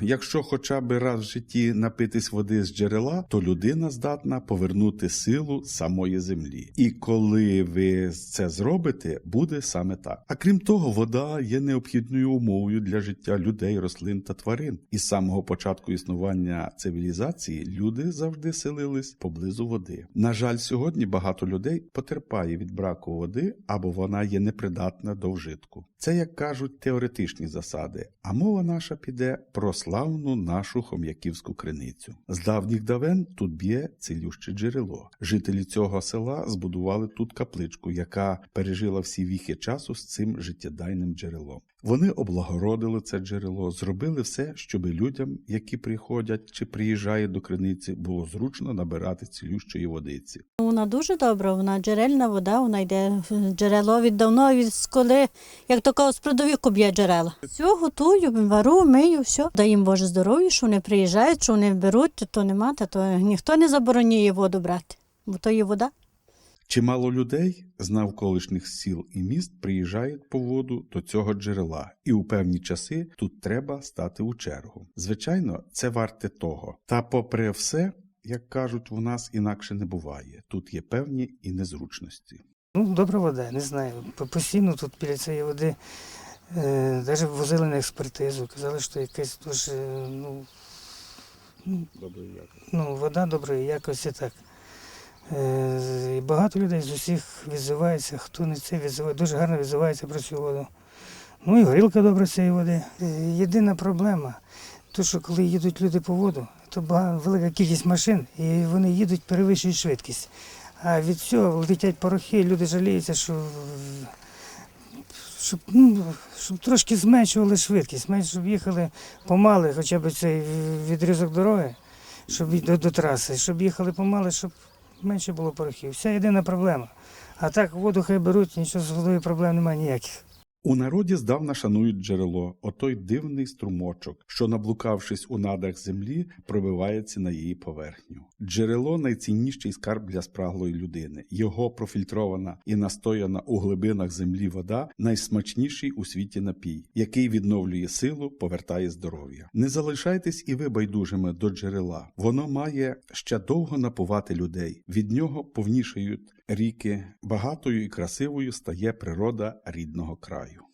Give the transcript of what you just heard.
Якщо хоча б раз в житті напитись води з джерела, то людина здатна повернути силу самої землі. І коли ви це зробите, буде саме так. А крім того, вода є необхідною умовою для життя людей, рослин та тварин. І з самого початку існування цивілізації люди завжди селились поблизу води. На жаль, сьогодні багато людей потерпає від браку води або вона є непридатна до вжитку. Це, як кажуть, теоретичні засади. А мова наша піде про славну нашу хом'яківську криницю. З давніх давен тут б'є цілюще джерело. Жителі цього села збудували тут капличку, яка пережила всі віхи часу з цим життєдайним джерелом. Вони облагородили це джерело, зробили все, щоб людям, які приходять чи приїжджають до криниці, було зручно набирати цілющої водиці. Вона дуже добра, вона джерельна вода, вона йде джерело від давно, від коли, як такого з продовіку б'є джерела. Все готую, вару, мию, все. Дай їм Боже здоров'я, що вони приїжджають, що вони беруть, то, то нема, та то ніхто не забороняє воду брати, бо то є вода. Чимало людей з навколишніх сіл і міст приїжджають по воду до цього джерела, і у певні часи тут треба стати у чергу. Звичайно, це варте того. Та, попри все, як кажуть, у нас інакше не буває. Тут є певні і незручності. Ну, добра вода, не знаю. Постійно тут біля цієї води навіть возили на експертизу. Казали, що якась дуже, ну, ну вода доброї якості так. Е, і багато людей з усіх відзивається, хто не це відзиває, дуже гарно відзивається про цю воду. Ну і горілка добра цієї води. Е, Єдина проблема, то що коли їдуть люди по воду, то велика кількість машин, і вони їдуть, перевищують швидкість. А від цього летять порохи, люди жаліються, що щоб, ну, щоб трошки зменшували швидкість, менше щоб їхали помали, хоча б цей відрізок дороги, щоб до, до траси, щоб їхали помали, щоб менше було порохів. Вся єдина проблема. А так воду хай беруть, нічого з водою проблем немає ніяких. У народі здавна шанують джерело, отой дивний струмочок, що, наблукавшись у надрах землі, пробивається на її поверхню. Джерело найцінніший скарб для спраглої людини. Його профільтрована і настояна у глибинах землі вода найсмачніший у світі напій, який відновлює силу, повертає здоров'я. Не залишайтесь і ви байдужими до джерела. Воно має ще довго напувати людей. Від нього повнішають ріки, багатою і красивою стає природа рідного краю.